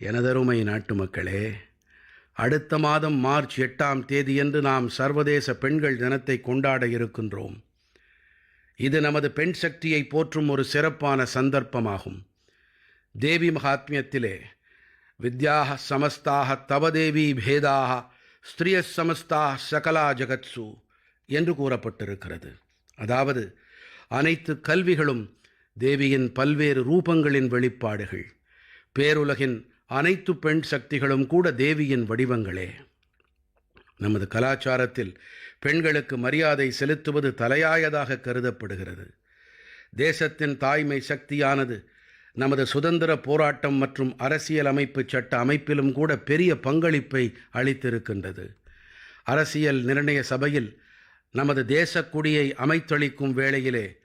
எனதருமை நாட்டுமக்களே அடுத்த மாதம் மார்ச் எட்டாம் தேதியன்று நாம் சர்வதேச பெண்கள் தினத்தை கொண்டாட இருக்கின்றோம். இது நமது பெண் சக்தியை போற்றும் ஒரு சிறப்பான சந்தர்ப்பமாகும். தேவி மகாத்மியத்திலே வித்யாக சமஸ்தாக தவதேவி பேதாக ஸ்திரிய சமஸ்தா சகலா ஜகத்சு என்று கூறப்பட்டிருக்கிறது. அதாவது அனைத்து கல்விகளும் தேவியின் பல்வேறு ரூபங்களின் வெளிப்பாடுகள். பேருலகின் அனைத்து பெண் சக்திகளும் கூட தேவியின் வடிவங்களே. நமது கலாச்சாரத்தில் பெண்களுக்கு மரியாதை செலுத்துவது தலையாயதாக கருதப்படுகிறது. தேசத்தின் தாய்மை சக்தியானது நமது சுதந்திர போராட்டம் மற்றும் அரசியல் அமைப்பு சட்ட அமைப்பிலும் கூட பெரிய பங்களிப்பை அளித்திருக்கின்றது. அரசியல் நிர்ணய சபையில் நமது தேசக்குடியை அமைத்தளிக்கும் வேளையிலே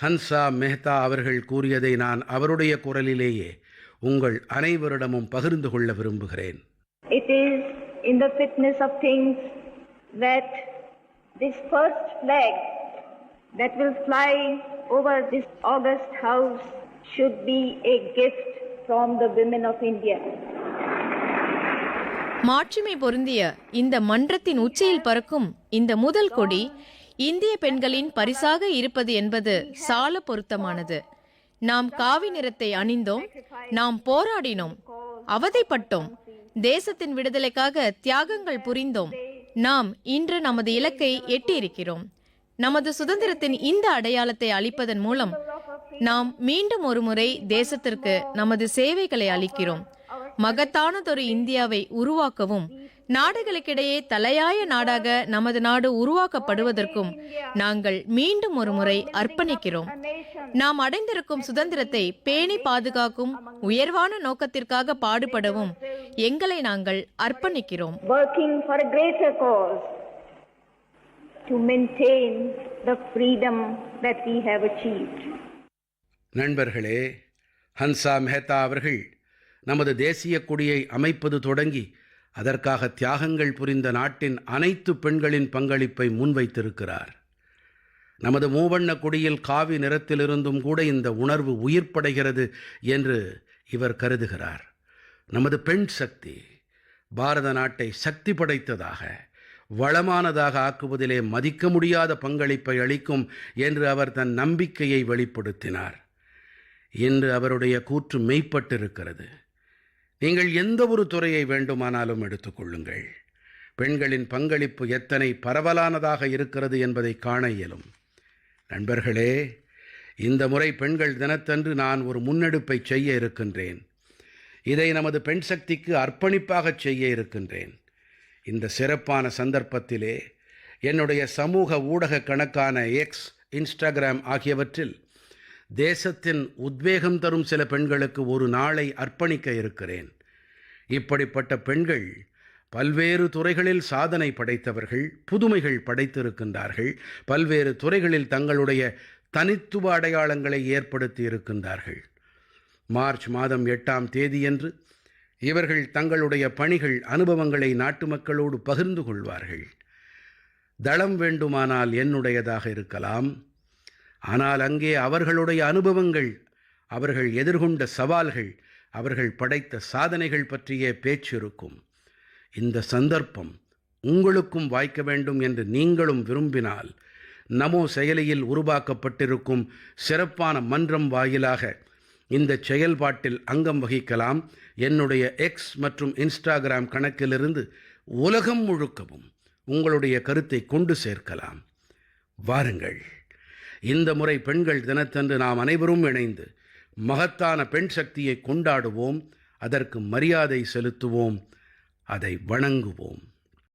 ஹன்சா மெஹ்தா அவர்கள் கூறியதை நான் அவருடைய குரலிலேயே உங்கள் அனைவரிடமும் பகிர்ந்து கொள்ள விரும்புகிறேன் It is in the fitness of things that this first flag that will fly over this august house should be a gift from the women of India. மாட்சிமை பொருந்திய இந்த மன்றத்தின் உச்சியில் பறக்கும் இந்த முதல் கொடி இந்திய பெண்களின் பரிசாக இருப்பது என்பது சால பொருத்தமானது நாம் காவி நிறத்தை அணிந்தோம் நாம் போராடினோம் அவதைப்பட்டோம் தேசத்தின் விடுதலைக்காக தியாகங்கள் புரிந்தோம். நாம் இன்று நமது இலக்கை எட்டியிருக்கிறோம். நமது சுதந்திரத்தின் இந்த அடையாளத்தை அளிப்பதன் மூலம் நாம் மீண்டும் ஒருமுறை தேசத்திற்கு நமது சேவைகளை அளிக்கிறோம். மகத்தானதொரு இந்தியாவை உருவாக்கவும் நாடுகளுக்கிடையே தலையாய நாடாக நமது நாடு உருவாக்கப்படுவதற்கும் நாங்கள் மீண்டும் ஒரு முறை அர்ப்பணிக்கிறோம் நாம் அடைந்திருக்கும் சுதந்திரத்தை பேணி பாதுகாக்கும் உயர்வான நோக்கத்திற்காக பாடுபடவும் எங்களை நாங்கள் அர்ப்பணிக்கிறோம். நண்பர்களே ஹன்சா மெஹ்தா அவர்கள் நமது தேசிய கொடியை அமைப்பது தொடங்கி அதற்காக தியாகங்கள் புரிந்த நாட்டின் அனைத்து பெண்களின் பங்களிப்பை முன்வைத்திருக்கிறார். நமது மூவண்ண கொடியில் காவி நிறத்திலிருந்தும் கூட இந்த உணர்வு உயிர்ப்படைகிறது என்று இவர் கருதுகிறார். நமது பெண் சக்தி பாரத நாட்டை சக்தி படைத்ததாக வளமானதாக ஆக்குவதிலே மதிக்க முடியாத பங்களிப்பை அளிக்கும் என்று அவர் தன் நம்பிக்கையை வெளிப்படுத்தினார். இன்று அவருடைய கூற்று மெய்ப்பட்டிருக்கிறது. நீங்கள் எந்த ஒரு துறையை வேண்டுமானாலும் எடுத்துக்கொள்ளுங்கள். பெண்களின் பங்களிப்பு எத்தனை பரவலானதாக இருக்கிறது என்பதை காண இயலும். நண்பர்களே இந்த முறை பெண்கள் தினத்தன்று நான் ஒரு முன்னெடுப்பை செய்ய இருக்கின்றேன். இதை நமது பெண் சக்திக்கு அர்ப்பணிப்பாகச் செய்ய இருக்கின்றேன். இந்த சிறப்பான சந்தர்ப்பத்திலே என்னுடைய சமூக ஊடக கணக்கான எக்ஸ் இன்ஸ்டாகிராம் ஆகியவற்றில் தேசத்தின் உத்வேகம் தரும் சில பெண்களுக்கு ஒரு நாளை அர்ப்பணிக்க இருக்கிறேன். இப்படிப்பட்ட பெண்கள் பல்வேறு துறைகளில் சாதனை படைத்தவர்கள் புதுமைகள் படைத்திருக்கின்றார்கள் பல்வேறு துறைகளில் தங்களுடைய தனித்துவ அடையாளங்களை ஏற்படுத்தி இருக்கின்றார்கள். மார்ச் மாதம் எட்டாம் தேதியன்று இவர்கள் தங்களுடைய பணிகள் அனுபவங்களை நாட்டு மக்களோடு பகிர்ந்து கொள்வார்கள். தளம் வேண்டுமானால் என்னுடையதாக இருக்கலாம். ஆனால் அங்கே அவர்களுடைய அனுபவங்கள் அவர்கள் எதிர்கொண்ட சவால்கள் அவர்கள் படைத்த சாதனைகள் பற்றிய பேச்சு இருக்கும் இந்த சந்தர்ப்பம் உங்களுக்கும் வாய்க்க வேண்டும் என்று நீங்களும் விரும்பினால் நமோ செயலியில் உருவாக்கப்பட்டிருக்கும் சிறப்பான மன்றம் வாயிலாக இந்த செயல்பாட்டில் அங்கம் வகிக்கலாம். என்னுடைய எக்ஸ் மற்றும் இன்ஸ்டாகிராம் கணக்கிலிருந்து உலகம் முழுக்கவும் உங்களுடைய கருத்தை கொண்டு சேர்க்கலாம். வாருங்கள். இந்த முறை பெண்கள் தினத்தன்று நாம் அனைவரும் இணைந்து மகத்தான பெண் சக்தியை கொண்டாடுவோம் அதற்கு மரியாதை செலுத்துவோம் அதை வணங்குவோம்.